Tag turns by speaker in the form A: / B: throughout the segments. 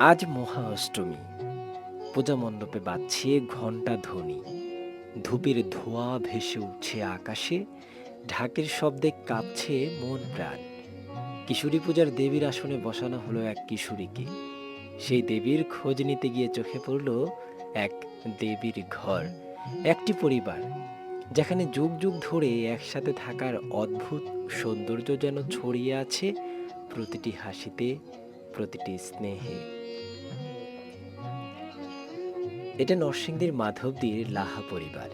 A: আজ মহা অষ্টমী পূজা মণ্ডপে বাজছে ঘণ্টা ধ্বনি। ধূপের ধোঁয়া ভেসে উঠছে আকাশে, ঢাকের শব্দে কাঁপছে মন প্রাণ। কিশোরী পূজার দেবীর আসনে বসানো হলো এক কিশোরীকে। সেই দেবীর খোঁজ নিতে গিয়ে চোখে পড়ল এক দেবীর ঘর, একটি পরিবার, যেখানে যুগ যুগ ধরে একসাথে থাকার অদ্ভুত সৌন্দর্য যেন ছড়িয়ে আছে প্রতিটি হাসিতে প্রতিটি স্নেহে। এটা নরসিংদীর মাধবদীর লাহা পরিবার।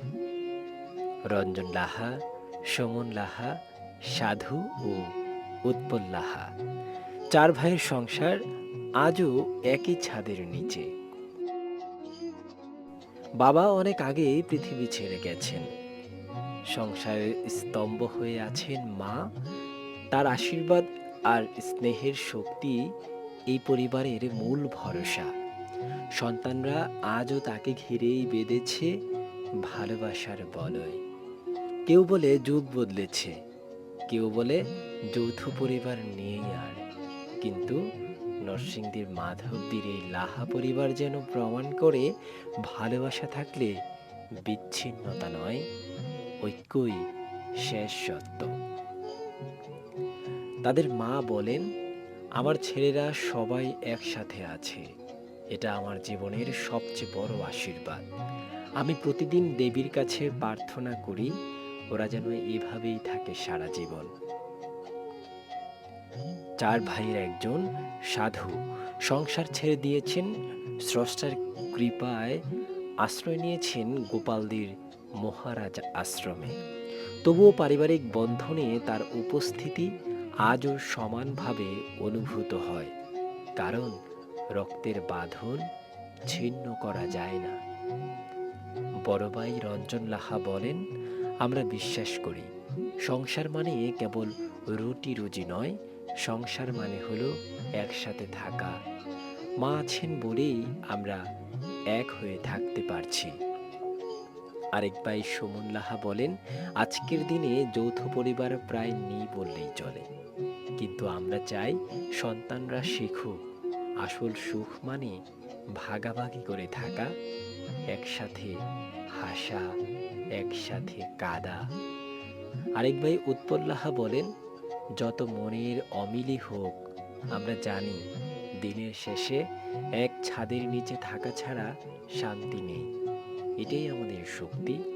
A: রঞ্জন লাহা, সমন লাহা, সাধু ও উৎপল লাহা। চার ভাইয়ের সংসার আজও একই ছাদের নিচে। বাবা অনেক আগে পৃথিবী ছেড়ে গেছেন। সংসারের স্তম্ভ হয়ে আছেন মা। তার আশীর্বাদ আর স্নেহের শক্তি এই পরিবারের মূল ভরসা। সন্তানরা আজও তাকে ঘিরেই বেঁধেছে ভালোবাসার বলয়। কেউ বলে যুগ বদলেছে, কেউ বলে যৌথ পরিবার নেই আর। কিন্তু নরসিংদীর মাধবদীর এই লাহা পরিবার যেন প্রমাণ করে ভালোবাসা থাকলে বিচ্ছিন্নতা নয়, ঐক্যই শেষ সত্য। তাদের মা বলেন আমার ছেলেরা সবাই একসাথে আছে। এটা আমার জীবনের সবচেয়ে বড় আশীর্বাদ। আমি প্রতিদিন দেবীর কাছে প্রার্থনা করি, ওরা যেন এভাবেই থাকে সারা জীবন। চার ভাইয়ের একজন, সাধু, সংসার ছেড়ে দিয়েছেন, স্রষ্টার কৃপায় আশ্রয় নিয়েছেন গোপালদির মহারাজ আশ্রমে। তবুও পারিবারিক বন্ধনে তার উপস্থিতি আজও সমানভাবে অনুভূত হয়, কারণ রক্তের বাঁধন ছিন্ন করা যায় না। বড় ভাই রঞ্জন লাহা বলেন, আমরা বিশ্বাস করি, সংসার মানে কেবল রুটি রুজি নয়, সংসার মানে হলো একসাথে থাকা। মা আছেন বলেই আমরা এক হয়ে থাকতে পারছি। আরেক ভাই সুমন লাহা বলেন, আজকের দিনে যৌথ পরিবার প্রায় নেই বললেই চলে। কিন্তু আমরা চাই সন্তানরা শিখুক। আসল সুখ মানে ভাগাভাগি করে থাকা, একসাথে হাসা, একসাথে কাদা। আরেক ভাই উৎপল্লাহা বলেন, যত মনের অমিলি হোক, আমরা জানি দিনের শেষে এক ছাদের নিচে থাকা ছাড়া শান্তি নেই। এটাই আমাদের শক্তি।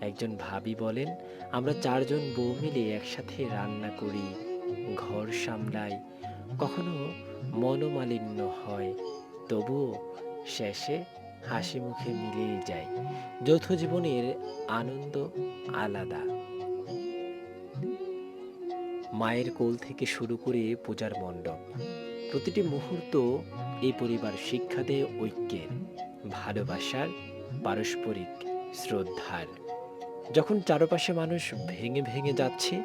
A: একজন ভাবি বলেন, আমরা চারজন বউ মিলে একসাথে রান্না করি, ঘর সামলাই। কখনো মনোমালিন্য হয়, তবুও শেষে হাসি মুখে মিলেই যায়। যৌথ জীবনের আনন্দ আলাদা। মায়ের কোল থেকে শুরু করে পূজার মণ্ডপ। প্রতিটি মুহূর্ত এই পরিবার শিক্ষা দেয় ঐক্যের, ভালোবাসার, পারস্পরিক শ্রদ্ধার। যখন চারপাশে মানুষ ভেঙে ভেঙে যাচ্ছে,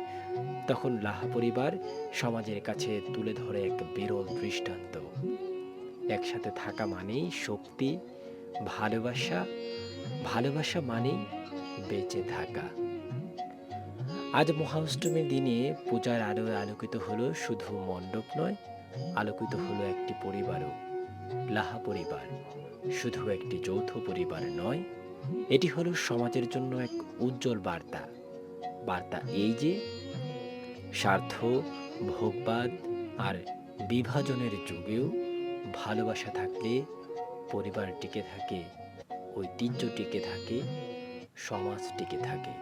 A: তখন লাহা পরিবার সমাজের কাছে তুলে ধরে এক বিরল দৃষ্টান্ত। একসাথে থাকা মানেই শক্তি, ভালোবাসা ভালোবাসা মানেই বেঁচে থাকা। আজ মহাষ্টমীর দিনে পূজার আলোয় আলোকিত হলো শুধু মণ্ডপ নয়, আলোকিত হলো একটি পরিবারও। লাহা পরিবার শুধু একটি যৌথ পরিবার নয় এটি হলো সমাজের জন্য এক উজ্জ্বল বার্তা। বার্তা এই যে, স্বার্থ, ভোগবাদ আর বিভাজনের যুগেও ভালোবাসা থাকলে, পরিবার টিকে থাকে, ঐতিহ্য টিকে থাকে, সমাজ টিকে থাকে।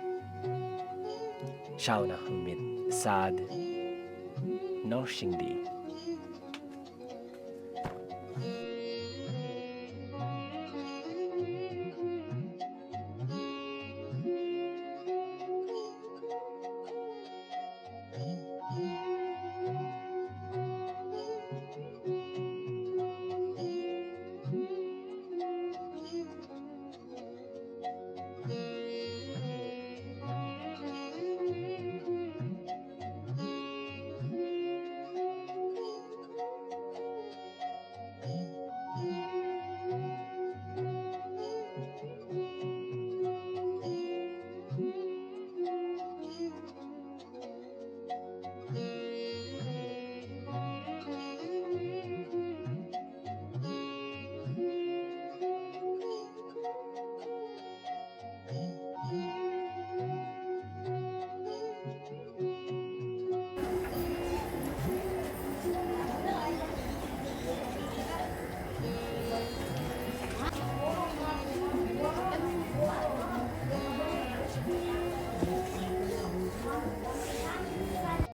A: শাওন আহমেদ, সাদ, নরসিংদী।